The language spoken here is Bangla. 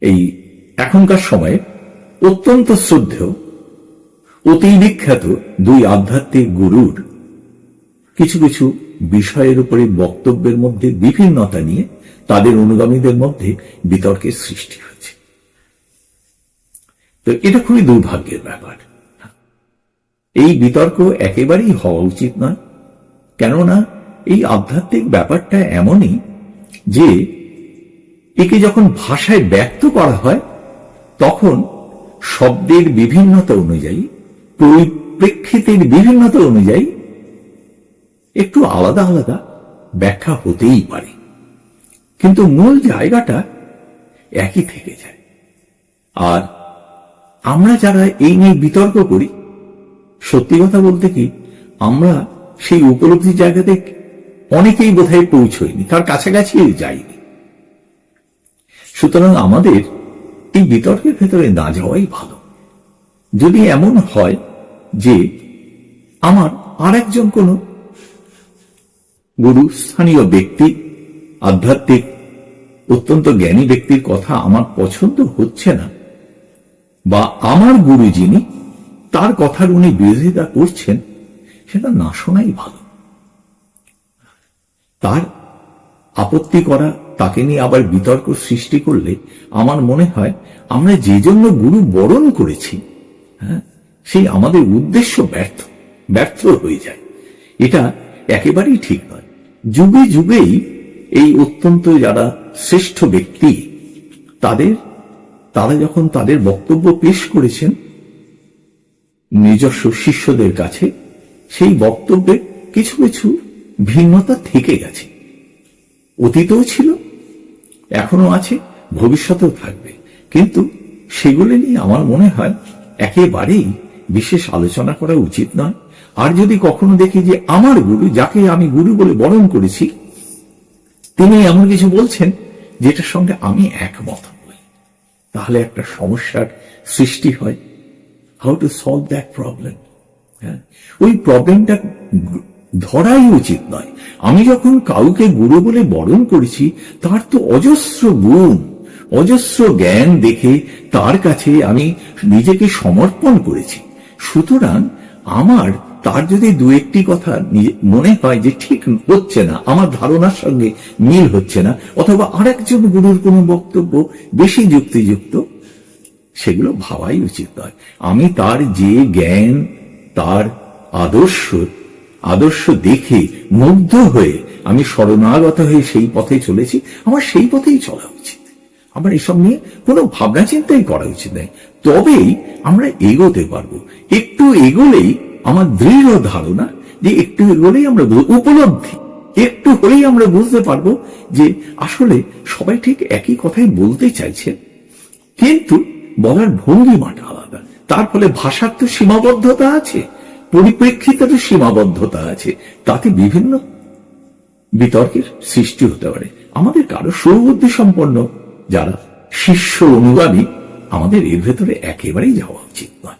এই এখনকার সময়ে অত্যন্ত শ্রদ্ধেয়, অতি বিখ্যাত দুই আধ্যাত্মিক গুরুর কিছু কিছু বিষয়ের উপরে বক্তব্যের মধ্যে বিভিন্নতা নিয়ে তাদের অনুগামীদের মধ্যে বিতর্কের সৃষ্টি হয়েছে। তো এটা খুবই দুর্ভাগ্যের ব্যাপার। এই বিতর্ক একেবারেই হওয়া উচিত নয়। কেননা এই আধ্যাত্মিক ব্যাপারটা এমনই যে একে যখন ভাষায় ব্যক্ত করা হয়, তখন শব্দের বিভিন্নতা অনুযায়ী, পরিপ্রেক্ষিতের বিভিন্নতা অনুযায়ী একটু আলাদা আলাদা ব্যাখ্যা হতেই পারে। কিন্তু মূল জায়গাটা একই থেকে যায়। আর আমরা যারা এই নিয়ে বিতর্ক করি, সত্যি কথা বলতে কি, আমরা সেই উপলব্ধি জায়গাতে অনেকেই বোধহয় পৌঁছয়নি তার কাছাকাছি যাইনি। সুতরাং আমাদের এই বিতর্কের ভেতরে না যাওয়াই ভালো। যদি এমন হয় যে আমার আর একজন কোন গুরু, স্থানীয় ব্যক্তি, আধ্যাত্মিক, অত্যন্ত জ্ঞানী ব্যক্তির কথা আমার পছন্দ হচ্ছে না, বা আমার গুরু যিনি, তার কথার উনি বিরোধিতা করছেন, সেটা না শোনাই ভালো। তার আপত্তি করা তাকে নিয়ে আবার বিতর্ক সৃষ্টি করলে আমার মনে হয় আমরা যে জন্য গুরু বরণ করেছি হ্যাঁ সেই আমাদের উদ্দেশ্য ব্যর্থ ব্যর্থ হয়ে যায়। এটা একেবারেই ঠিক নয়। যুগে যুগেই এই অত্যন্ত যারা শ্রেষ্ঠ ব্যক্তি, তাদের, তারা যখন তাদের বক্তব্য পেশ করেছেন, নিজস্ব শিষ্যদের কাছে সেই বক্তব্যে কিছু কিছু ভিন্নতা থেকে গেছে। অতীতও ছিল এখনও আছে, ভবিষ্যতেও থাকবে। কিন্তু সেগুলো নিয়ে আমার মনে হয় একেবারেই বিশেষ আলোচনা করা উচিত নয়। আর যদি কখনো দেখি যে আমার গুরু, যাকে আমি গুরু বলে বরণ করেছি, তিনি এমন কিছু বলছেন যেটার সঙ্গে আমি একমত হই। তাহলে একটা সমস্যার সৃষ্টি হয়। How to solve that problem হ্যাঁ। ওই প্রবলেমটা ধরাই উচিত নয়। আমি যখন কাউকে গুরু বলে বরণ করেছি, তার তো অজস্র গুণ, অজস্র জ্ঞান দেখে তার কাছে আমি নিজেকে সমর্পণ করেছি। সুতরাং আমার, তার যদি দু একটি কথা মনে হয় যে ঠিক হচ্ছে না, আমার ধারণার সঙ্গে মিল হচ্ছে না, অথবা আরেকজন গুরুর কোনো বক্তব্য বেশি যুক্তিযুক্ত, সেগুলো ভাবাই উচিত নয়। আমি তার যে জ্ঞান, তার আদর্শ আদর্শ দেখে মুগ্ধ হয়ে আমি শরণাগত হয়ে সেই পথে চলেছি। আমার সেই পথেই চলা উচিত। আমার এসব নিয়ে কোনো ভাবনা চিন্তাই করা উচিত নয়। তবেই আমরা এগোতে পারব। একটু এগোলেই আমার দৃঢ় ধারণা যে একটু এগোলেই আমরা উপলব্ধি। একটু হলেই আমরা বুঝতে পারব যে আসলে সবাই ঠিক একই কথাই বলতে চাইছেন। কিন্তু বলার ভঙ্গিমাটা আলাদা। তার ফলে ভাষার তো সীমাবদ্ধতা আছে। পরিপ্রেক্ষিতের সীমাবদ্ধতা আছে। তাতে বিভিন্ন বিতর্কের সৃষ্টি হতে পারে। আমাদের কারও সৌবুদ্ধি সম্পন্ন, যারা শিষ্য অনুগামী, আমাদের এর ভেতরে একেবারেই যাওয়া উচিত নয়।